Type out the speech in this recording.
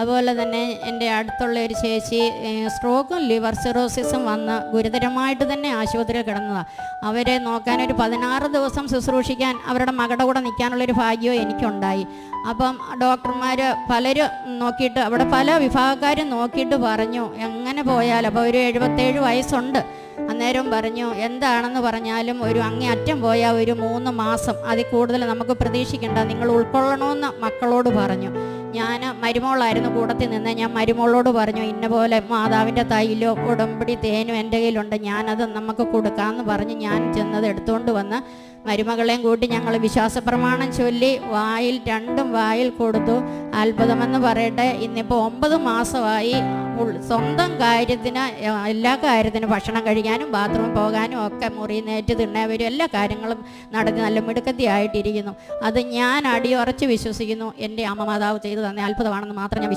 അതുപോലെ തന്നെ എന്റെ അടുത്തുള്ള ഒരു ചേച്ചി സ്ട്രോക്കും ലിവർ സിറോസിസും വന്ന് ഗുരുതരമായിട്ട് തന്നെ ആശുപത്രിയിൽ കിടന്നതാണ് അവരെ നോക്കാൻ ഒരു പതിനാറ് ദിവസം ശുശ്രൂഷിക്കാൻ അവരുടെ മകളുടെ കൂടെ നിൽക്കാനുള്ളൊരു ഭാഗ്യവും എനിക്കുണ്ടായി. അപ്പം ഡോക്ടർമാർ പലരും നോക്കിയിട്ട് അവിടെ പല വിഭാഗക്കാരും നോക്കിയിട്ട് പറഞ്ഞു എങ്ങനെ പോയാലും അപ്പോൾ ഒരു എഴുപത്തേഴ് വയസ്സുണ്ട്. അന്നേരം പറഞ്ഞു എന്താണെന്ന് പറഞ്ഞാലും ഒരു അങ്ങേ അറ്റം പോയാൽ ഒരു മൂന്ന് മാസം അതിൽ കൂടുതൽ നമുക്ക് പ്രതീക്ഷിക്കേണ്ട. നിങ്ങൾ ഉൾക്കൊള്ളണമെന്ന് മക്കളോട് പറഞ്ഞു. ഞാൻ മരുമോളായിരുന്നു കൂടത്തിൽ നിന്ന്. ഞാൻ മരുമോളോട് പറഞ്ഞു ഇന്ന പോലെ മാതാവിന്റെ തൈലോ ഉടമ്പടി തേനും എന്റെ കയ്യിലുണ്ട്. ഞാനത് നമുക്ക് കൊടുക്കാമെന്ന് പറഞ്ഞ് ഞാൻ ചെന്നത് എടുത്തുകൊണ്ട് വന്ന് മരുമകളെയും കൂട്ടി ഞങ്ങൾ വിശ്വാസ പ്രമാണം ചൊല്ലി വായിൽ രണ്ടും വായിൽ കൊടുത്തു. അത്ഭുതമെന്ന് പറയട്ടെ ഇന്നിപ്പോൾ ഒമ്പത് മാസമായി സ്വന്തം കാര്യത്തിന് എല്ലാ കാര്യത്തിനും ഭക്ഷണം കഴിക്കാനും ബാത്റൂമിൽ പോകാനും ഒക്കെ മുറി നേറ്റ് തിണ്ണവരും എല്ലാ കാര്യങ്ങളും നടത്തി നല്ല മിടുക്കത്തിയായിട്ടിരിക്കുന്നു. അത് ഞാൻ അടിയുറച്ച് വിശ്വസിക്കുന്നു. എന്റെ അമ്മ മാതാവ് ചെയ്തു തന്നെ അത്ഭുതമാണെന്ന് മാത്രം ഞാൻ വിശ്വസിക്കുന്നു.